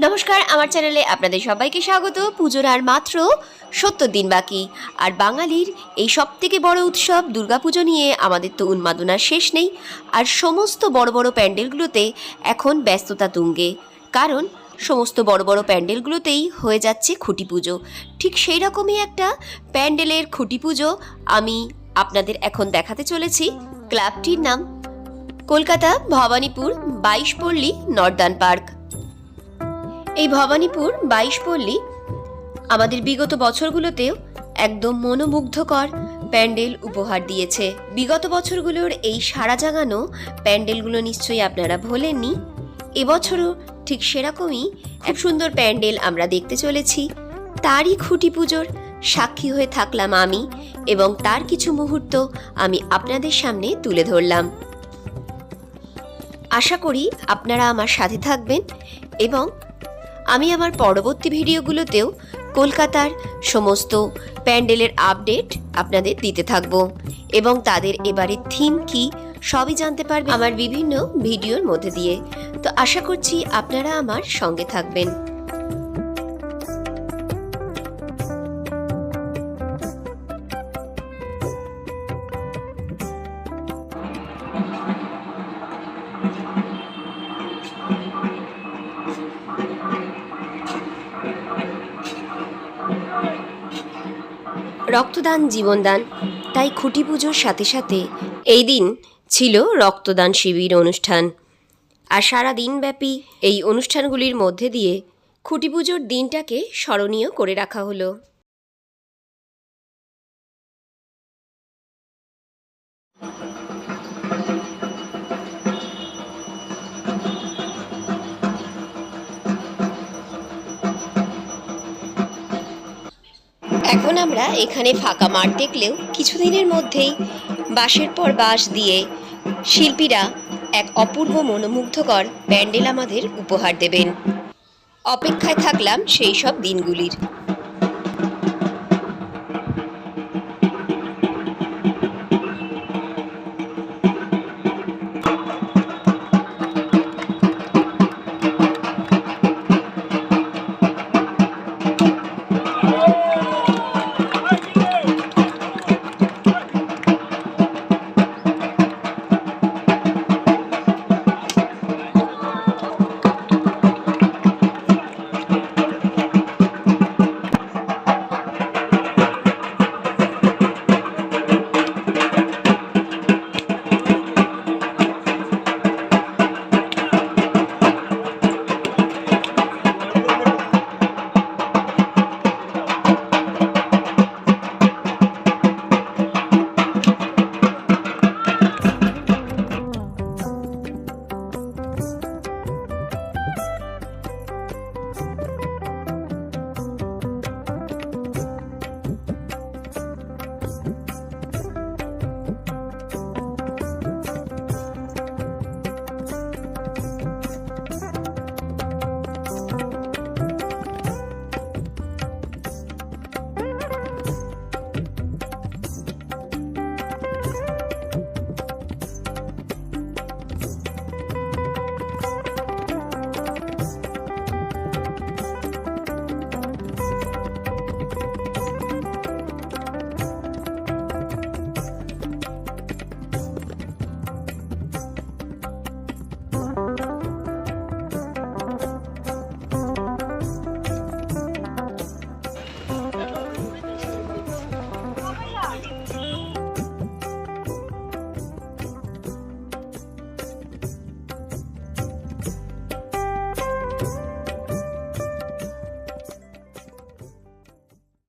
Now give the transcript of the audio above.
নমস্কার, আমার চ্যানেলে আপনাদের সবাইকে স্বাগত। পুজোর আর মাত্র সত্তর দিন বাকি। আর বাঙালির এই সব থেকে বড় উৎসব দুর্গাপুজো নিয়ে আমাদের তো উন্মাদনার শেষ নেই। আর সমস্ত বড় বড় প্যান্ডেলগুলোতে এখন ব্যস্ততা তুঙ্গে। কারণ সমস্ত বড় বড় প্যান্ডেলগুলোতেই হয়ে যাচ্ছে খুঁটি পুজো। ঠিক সেই রকমই একটা প্যান্ডেলের খুঁটি পুজো আমি আপনাদের এখন দেখাতে চলেছি। ক্লাবটির নাম কলকাতা ভবানীপুর বাইশ পল্লী নর্দান পার্ক। এই ভবানীপুর, বাইশ পল্লী, আমাদের বিগত বছরগুলোতেও একদম মনোমুগ্ধকর প্যান্ডেল উপহার দিয়েছে। বিগত বছরগুলোর এই সারা জাগানো প্যান্ডেলগুলো নিশ্চয়ই আপনারা ভোলেননি। এবছরও ঠিক সেরকমই এক সুন্দর প্যান্ডেল আমরা দেখতে চলেছি। তারই খুঁটি পুজোর সাক্ষী হয়ে থাকলাম আমি এবং তার কিছু মুহূর্ত আমি আপনাদের সামনে তুলে ধরলাম। আশা করি আপনারা আমার সাথে থাকবেন এবং আমি আমার পরবর্তী ভিডিওগুলোতেও কলকাতার সমস্ত প্যান্ডেলের আপডেট আপনাদের দিতে থাকব। এবং তাদের এবারে থিম কি, সবই জানতে পারবে আমার বিভিন্ন ভিডিওর মধ্যে দিয়ে। তো আশা করছি আপনারা আমার সঙ্গে থাকবেন। রক্তদান, জীবনদান, তাই খুঁটি পুজোর সাথে সাথে এই দিন ছিল রক্তদান শিবির অনুষ্ঠান। আর সারা দিনব্যাপী এই অনুষ্ঠানগুলির মধ্যে দিয়ে খুঁটি পুজোর দিনটাকে স্মরণীয় করে রাখা হলো। এখন আমরা এখানে ফাঁকা মাঠ দেখলেও কিছুদিনের মধ্যেই বাঁশের পর বাঁশ দিয়ে শিল্পীরা এক অপূর্ব মনোমুগ্ধকর প্যান্ডেল আমাদের উপহার দেবেন। অপেক্ষায় থাকলাম সেই সব দিনগুলির।